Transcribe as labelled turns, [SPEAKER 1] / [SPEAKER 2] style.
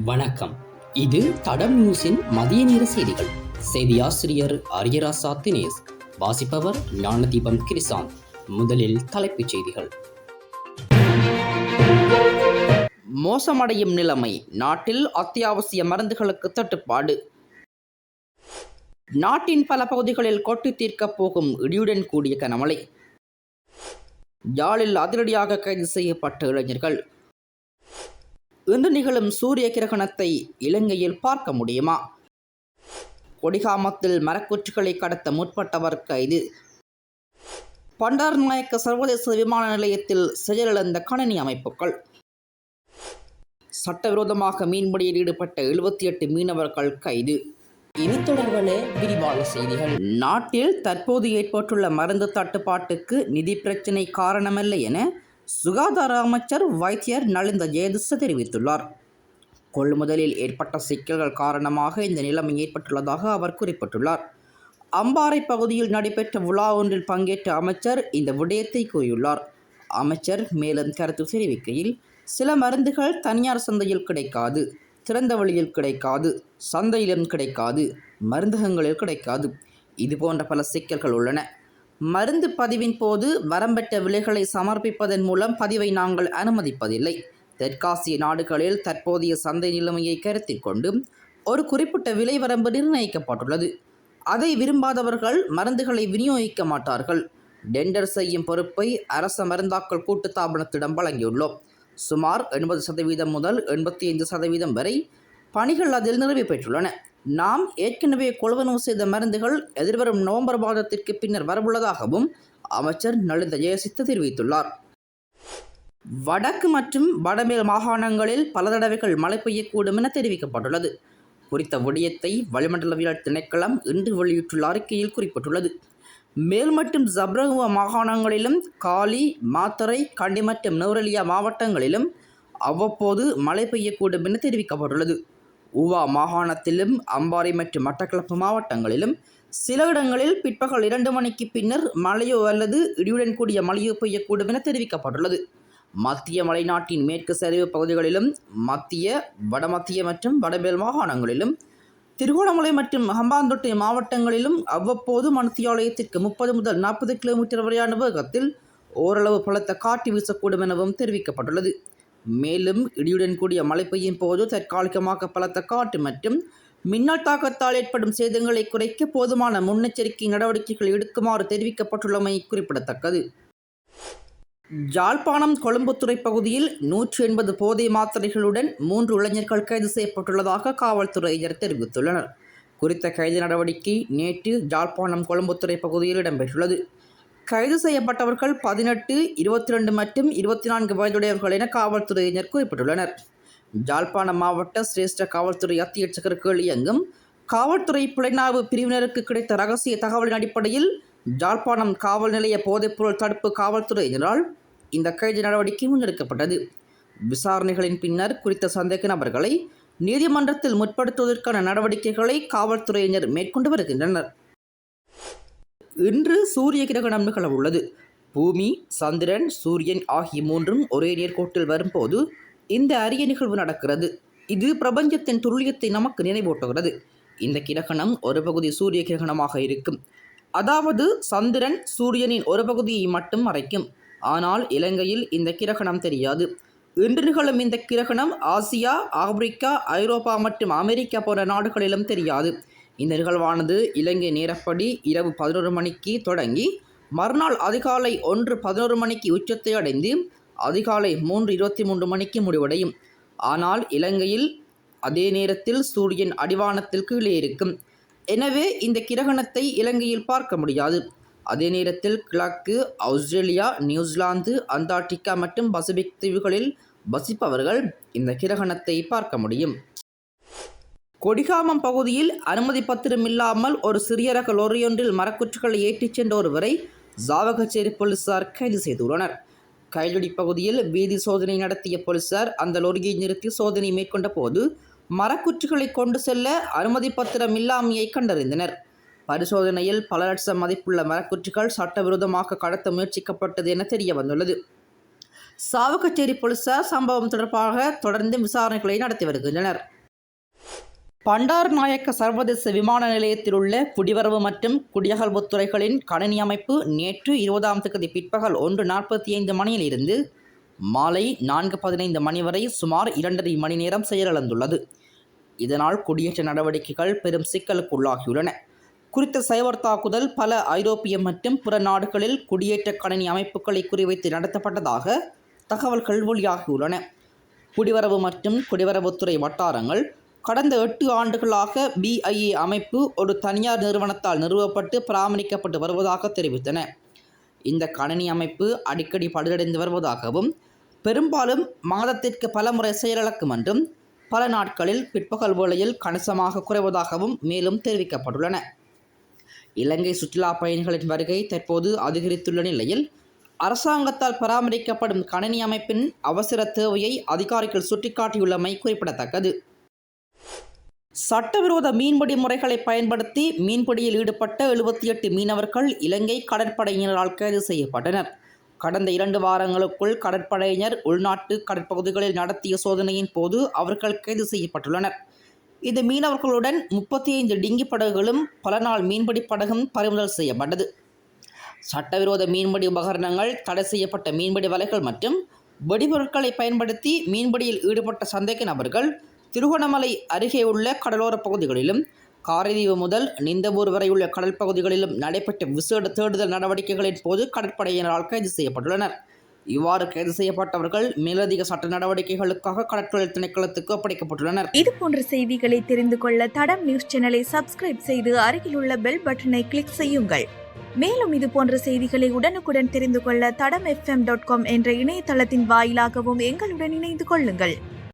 [SPEAKER 1] வணக்கம். இது தடம் நியூஸின் மதிய நேர செய்திகள். செய்தி ஆசிரியர் அரியராசா தினேஷ் வாசிப்பவர் ஞானதீபம் கிரிசாந்த் முதலில் தலைப்புச் செய்திகள். மோசமடையும் நிலைமை நாட்டில் அத்தியாவசிய மருந்துகளுக்கு தட்டுப்பாடு. நாட்டின் பல பகுதிகளில் கொட்டி தீர்க்கப் போகும் இடியுடன் கூடிய கனமழை. யாழில் அதிரடியாக கைது செய்யப்பட்ட இளைஞர்கள். இன்று நிகழும் சூரிய கிரகணத்தை இலங்கையில் பார்க்க முடியுமா? கொடிகாமத்தில் மரக்குற்றிகளை கடத்த முற்பட்டவர் கைது. பண்டாரநாயக்க சர்வதேச விமான நிலையத்தில் செயலிழந்த கணினி அமைப்புகள். சட்டவிரோதமாக மீன்பிடியில் ஈடுபட்ட எழுபத்தி எட்டு மீனவர்கள் கைது. இனி தொடர்பான விரிவான செய்திகள். நாட்டில் தற்போது ஏற்பட்டுள்ள மருந்து தட்டுப்பாட்டுக்கு நிதி பிரச்சினை காரணமல்ல என சுகாதார அமைச்சர் வைத்தியர் நலிந்த ஜெயதிச தெரிவித்துள்ளார். கொள்முதலில் ஏற்பட்ட சிக்கல்கள் காரணமாக இந்த நிலைமை ஏற்பட்டுள்ளதாக அவர் குறிப்பிட்டுள்ளார். அம்பாறை பகுதியில் நடைபெற்ற விழா ஒன்றில் பங்கேற்ற அமைச்சர் இந்த விடயத்தை கூறியுள்ளார். அமைச்சர் மேலும் கருத்து தெரிவிக்கையில் சில மருந்துகள் தனியார் சந்தையில் கிடைக்காது திறந்த வழியில் கிடைக்காது சந்தையிலும் கிடைக்காது மருந்தகங்களில் கிடைக்காது. இதுபோன்ற பல சிக்கல்கள் உள்ளன. மருந்து பதிவின் போது வரம்பெற்ற விலைகளை சமர்ப்பிப்பதன் மூலம் பதிவை நாங்கள் அனுமதிப்பதில்லை. தெற்காசிய நாடுகளில் தற்போதைய சந்தை நிலைமையை கருத்தில் கொண்டு ஒரு குறிப்பிட்ட விலை வரம்பு நிர்ணயிக்கப்பட்டுள்ளது. அதை விரும்பாதவர்கள் மருந்துகளை விநியோகிக்க மாட்டார்கள். டெண்டர் செய்யும் பொறுப்பை அரச மருந்தாக்கல் கூட்டுத்தாபனத்திடம் வழங்கியுள்ளோம். சுமார் எண்பது சதவீதம் முதல் எண்பத்தி ஐந்து சதவீதம் வரை பணிகள் அதில் நிறைவு பெற்றுள்ளன. நாம் ஏற்கனவே கொள்வனவு செய்த மருந்துகள் எதிர்வரும் நவம்பர் மாதத்திற்கு பின்னர் வரவுள்ளதாகவும் அமைச்சர் நலிந்த ஜெயசித்த தெரிவித்துள்ளார். வடக்கு மற்றும் வடமேல் மாகாணங்களில் பல தடவைகள் மழை பெய்யக்கூடும் என தெரிவிக்கப்பட்டுள்ளது. குறித்த விடயத்தை வளிமண்டலவியல் திணைக்களம் இன்று வெளியிட்டுள்ள அறிக்கையில் குறிப்பிட்டுள்ளது. மேல் மற்றும் ஜப்ரகுவ மாகாணங்களிலும் காலி மாத்தரை கண்டி மற்றும் நூரலியா மாவட்டங்களிலும் அவ்வப்போது மழை பெய்யக்கூடும் என தெரிவிக்கப்பட்டுள்ளது. உவா மாகாணத்திலும் அம்பாறை மற்றும் மட்டக்களப்பு மாவட்டங்களிலும் சில இடங்களில் பிற்பகல் இரண்டு மணிக்கு பின்னர் மழையோ அல்லது இடியுடன் கூடிய மழையோ பெய்யக்கூடும் என தெரிவிக்கப்பட்டுள்ளது. மத்திய மலைநாட்டின் மேற்கு சரிவு பகுதிகளிலும் மத்திய வடமத்திய மற்றும் வடமேல் மாகாணங்களிலும் திருகோணமலை மற்றும் ஹம்பாந்தோட்டை மாவட்டங்களிலும் அவ்வப்போது மணித்தியாலயத்திற்கு முப்பது முதல் நாற்பது கிலோமீட்டர் வரையான வேகத்தில் ஓரளவு பலத்த காற்று வீசக்கூடும் எனவும் தெரிவிக்கப்பட்டுள்ளது. மேலும் இடியுடன் கூடிய மழை பெய்யும் போது தற்காலிகமாக பலத்த காற்று மற்றும் மின்னல் தாக்கத்தால் ஏற்படும் சேதங்களை குறைக்க போதுமான முன்னெச்சரிக்கை நடவடிக்கைகள் எடுக்குமாறு தெரிவிக்கப்பட்டுள்ளமை குறிப்பிடத்தக்கது. ஜாழ்ப்பாணம் கொழும்புத்துறை பகுதியில் நூற்றி எண்பது போதை மாத்திரைகளுடன் மூன்று இளைஞர்கள் கைது செய்யப்பட்டுள்ளதாக காவல்துறையினர் தெரிவித்துள்ளனர். குறித்த கைது நடவடிக்கை நேற்று ஜாழ்ப்பாணம் கொழும்புத்துறை பகுதியில் இடம்பெற்றுள்ளது. கைது செய்யப்பட்டவர்கள் பதினெட்டு இருபத்தி ரெண்டு மற்றும் இருபத்தி நான்கு வயதுடையவர்கள் என காவல்துறையினர் குறிப்பிட்டுள்ளனர். ஜாழ்ப்பாணம் மாவட்ட சிரேஷ்ட காவல்துறை அத்தியட்சகருக்கு இயங்கும் காவல்துறை புலனாய்வு பிரிவினருக்கு கிடைத்த ரகசிய தகவலின் அடிப்படையில் ஜாழ்ப்பாணம் காவல் நிலைய போதைப்பொருள் தடுப்பு காவல்துறையினரால் இந்த கைது நடவடிக்கை முன்னெடுக்கப்பட்டது. விசாரணைகளின் பின்னர் குறித்த சந்தேக நபர்களை நீதிமன்றத்தில் முற்படுத்துவதற்கான நடவடிக்கைகளை காவல்துறையினர் மேற்கொண்டு வருகின்றனர். இன்று சூரிய கிரகணம் நிகழ உள்ளது பூமி சந்திரன் சூரியன் ஆகிய மூன்றும் ஒரே நேர்கோட்டில் வரும்போது இந்த அரிய நிகழ்வு நடக்கிறது. இது பிரபஞ்சத்தின் துல்லியத்தை நமக்கு நினைவூட்டுகிறது. இந்த கிரகணம் ஒரு பகுதி சூரிய கிரகணமாக இருக்கும். அதாவது சந்திரன் சூரியனின் ஒரு பகுதியை மட்டும் மறைக்கும். ஆனால் இலங்கையில் இந்த கிரகணம் தெரியாது. இன்று நிகழும் இந்த கிரகணம் ஆசியா ஆப்பிரிக்கா ஐரோப்பா மற்றும் அமெரிக்கா போன்ற நாடுகளிலும் தெரியாது. இந்த நிகழ்வானது இலங்கை நேரப்படி இரவு பதினோரு மணிக்கு தொடங்கி மறுநாள் அதிகாலை ஒன்று பதினோரு மணிக்கு உச்சத்தை அடைந்து அதிகாலை மூன்று இருபத்தி மூன்று மணிக்கு முடிவடையும். ஆனால் இலங்கையில் அதே நேரத்தில் சூரியன் அடிவானத்தில் கீழே இருக்கும். எனவே இந்த கிரகணத்தை இலங்கையில் பார்க்க முடியாது. அதே நேரத்தில் கிழக்கு ஆஸ்திரேலியா நியூசிலாந்து அந்தார்டிகா மற்றும் பசிபிக் தீவுகளில் வசிப்பவர்கள் இந்த கிரகணத்தை பார்க்க முடியும். கொடிகாமம் பகுதியில் அனுமதி பத்திரம் இல்லாமல் ஒரு சிறிய ரக லொரியொன்றில் மரக்குற்றுகளை ஏற்றிச் சென்ற ஒருவரை ஜாவகச்சேரி போலீசார் கைது செய்துள்ளனர். கைலடி பகுதியில் வீதி சோதனை நடத்திய போலீசார் அந்த லொரியை நிறுத்தி சோதனை மேற்கொண்ட போது மரக்குற்றுகளை கொண்டு செல்ல அனுமதி பத்திரம் இல்லாமையை கண்டறிந்தனர். பரிசோதனையில் பல லட்சம் மதிப்புள்ள மரக்குற்றுகள் சட்டவிரோதமாக கடத்த முயற்சிக்கப்பட்டது என தெரிய வந்துள்ளது சாவகச்சேரி போலீசார் சம்பவம் தொடர்பாக தொடர்ந்து விசாரணைகளை நடத்தி வருகின்றனர். பண்டாரநாயக்க சர்வதேச விமான நிலையத்தில் உள்ள குடிவரவு மற்றும் குடியகல்வுத்துறைகளின் கணினி அமைப்பு நேற்று இருபதாம் தேதி பிற்பகல் ஒன்று நாற்பத்தி ஐந்து மணியில் இருந்து மாலை நான்கு பதினைந்து மணி வரை சுமார் இரண்டரை மணி நேரம் செயலிழந்துள்ளது. இதனால் குடியேற்ற நடவடிக்கைகள் பெரும் சிக்கலுக்குள்ளாகியுள்ளன. குறித்த சைபர் தாக்குதல் பல ஐரோப்பிய மற்றும் பிற நாடுகளில் குடியேற்ற கணினி அமைப்புகளை குறிவைத்து நடத்தப்பட்டதாக தகவல்கள் வெளியாகியுள்ளன. குடிவரவு மற்றும் குடிவரவுத்துறை வட்டாரங்கள் கடந்த எட்டு ஆண்டுகளாக பிஐஏ அமைப்பு ஒரு தனியார் நிறுவனத்தால் நிறுவப்பட்டு பராமரிக்கப்பட்டு வருவதாக தெரிவித்தன. இந்த கணினி அமைப்பு அடிக்கடி பழுதடைந்து வருவதாகவும் பெரும்பாலும் மாதத்திற்கு பல முறை செயலிழக்கும் என்றும் பல நாட்களில் பிற்பகல் வேளையில் கணிசமாக குறைவதாகவும் மேலும் தெரிவிக்கப்பட்டுள்ளன. இலங்கை சுற்றுலா பயணிகளின் வருகை தற்போது அதிகரித்துள்ள நிலையில் அரசாங்கத்தால் பராமரிக்கப்படும் கணினி அமைப்பின் அவசர தேவையை அதிகாரிகள் சுட்டிக்காட்டியுள்ளமை குறிப்பிடத்தக்கது. சட்டவிரோத மீன்பிடி முறைகளை பயன்படுத்தி மீன்பிடியில் ஈடுபட்ட எழுபத்தி எட்டு மீனவர்கள் இலங்கை கடற்படையினரால் கைது செய்யப்பட்டனர். கடந்த இரண்டு வாரங்களுக்குள் கடற்படையினர் உள்நாட்டு கடற்பகுதிகளில் நடத்திய சோதனையின் போது அவர்கள் கைது செய்யப்பட்டுள்ளனர். இந்த மீனவர்களுடன் முப்பத்தி ஐந்து டிங்கி படகுகளும் பல நாள் மீன்பிடி படகும் பறிமுதல் செய்யப்பட்டது. சட்டவிரோத மீன்பிடி உபகரணங்கள் தடை செய்யப்பட்ட மீன்பிடி வலைகள் மற்றும் வெடிபொருட்களை பயன்படுத்தி மீன்பிடியில் ஈடுபட்ட சந்தேக நபர்கள் திருகோணமலை அருகே உள்ள கடலோரப் பகுதிகளிலும் காரைதீவு முதல் நிந்தவூர் வரை உள்ள கடல் பகுதிகளிலும் நடைபெற்ற விசேட தேடுதல் நடவடிக்கைகளின் போது கடற்படையினரால் கைது செய்யப்பட்டுள்ளனர். இவ்வாறு கைது செய்யப்பட்டவர்கள் மேலதிக சட்ட நடவடிக்கைகளுக்காக கடற்தொழில் திணைக்களத்துக்கு ஒப்படைக்கப்பட்டுள்ளனர்.
[SPEAKER 2] இது போன்ற செய்திகளை தெரிந்து கொள்ள தடம் நியூஸ் சேனலை சப்ஸ்கிரைப் செய்து அருகிலுள்ள பெல் பட்டனை கிளிக் செய்யுங்கள். மேலும் இது போன்ற செய்திகளை உடனுக்குடன் தெரிந்து கொள்ள தடம் எஃப்எம் டாட் காம் என்ற இணையதளத்தின் வாயிலாகவும் எங்களுடன் இணைந்து கொள்ளுங்கள்.